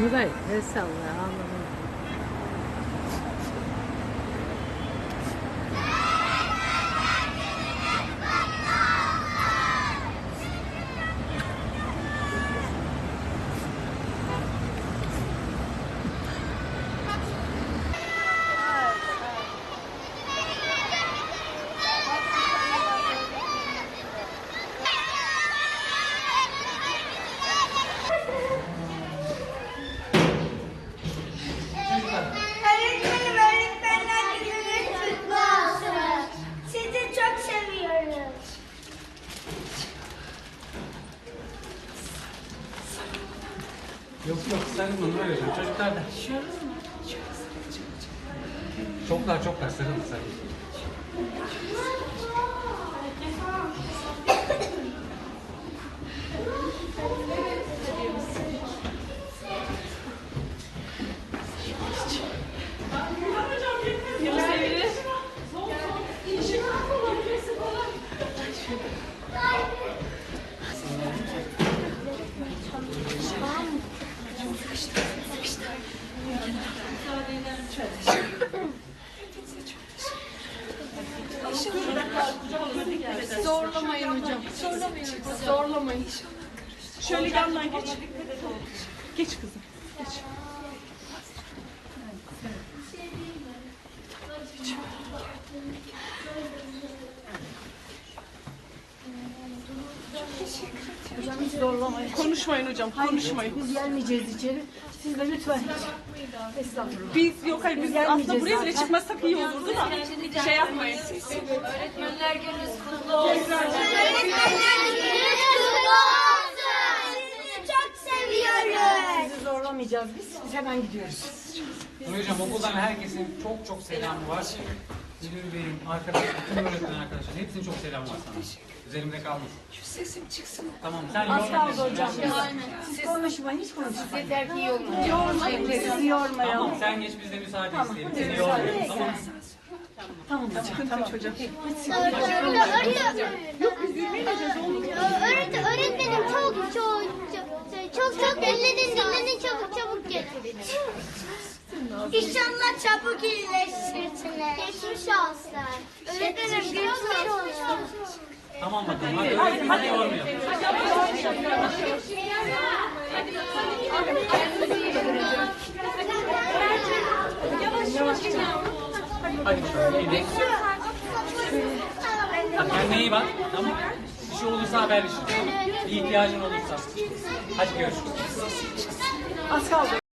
Với lại. Yok yok sarılın öyle diyor. Çocuklar da. Çoklar çoklar sarılın sarılın. Zorlamayın hocam. Zorlamayın. Zorlamayın. Şöyle yandan geç. Geç kızım. Hocam hiç zorlamayın. Konuşmayın hocam. Konuşmayın. Biz gelmeyeceğiz içeri. Siz de lütfen. Estağfurullah. Biz yok hayır biz gelmeyeceğiz aslında buraya bile çıkmasak iyi olurdu da. Şey yapmayın. Öğretmenler gününüz kutlu olsun. Sizi çok seviyoruz. Sizi zorlamayacağız biz. Biz hemen gidiyoruz. Hocam okuldan herkesin çok çok selamı var. Müdür beyim, arkadaş, bütün öğretmen arkadaşlar hepsinin çok selamı var sana. Üzerimde kalmış. Şu sesim çıksın. Tamam sen Az kaldı hocam. Siz konuşmayın, hiç konuşmayın. Yeter ki yormayın. Yormayın, sizi yormayalım. Tamam sen geç biz de müsaade isteyelim. Seni yormayalım tamam mı? Tamam hocam. Tamam hocam. Öğretmenim, öğretmenim çok çok çok çok çok dinledin dinledin çabuk. İnşallah çabuk iyileşirsiniz. Geçmiş olsun. Öğretmenim geçmiş olsun. Tamam bakalım hadi. Hadi bakalım. iyi. Hadi kendine iyi bak. Tamam. Bir şey olursa haberleşiriz. Bir ihtiyacın olursa. Hadi görüşürüz. Az kaldı.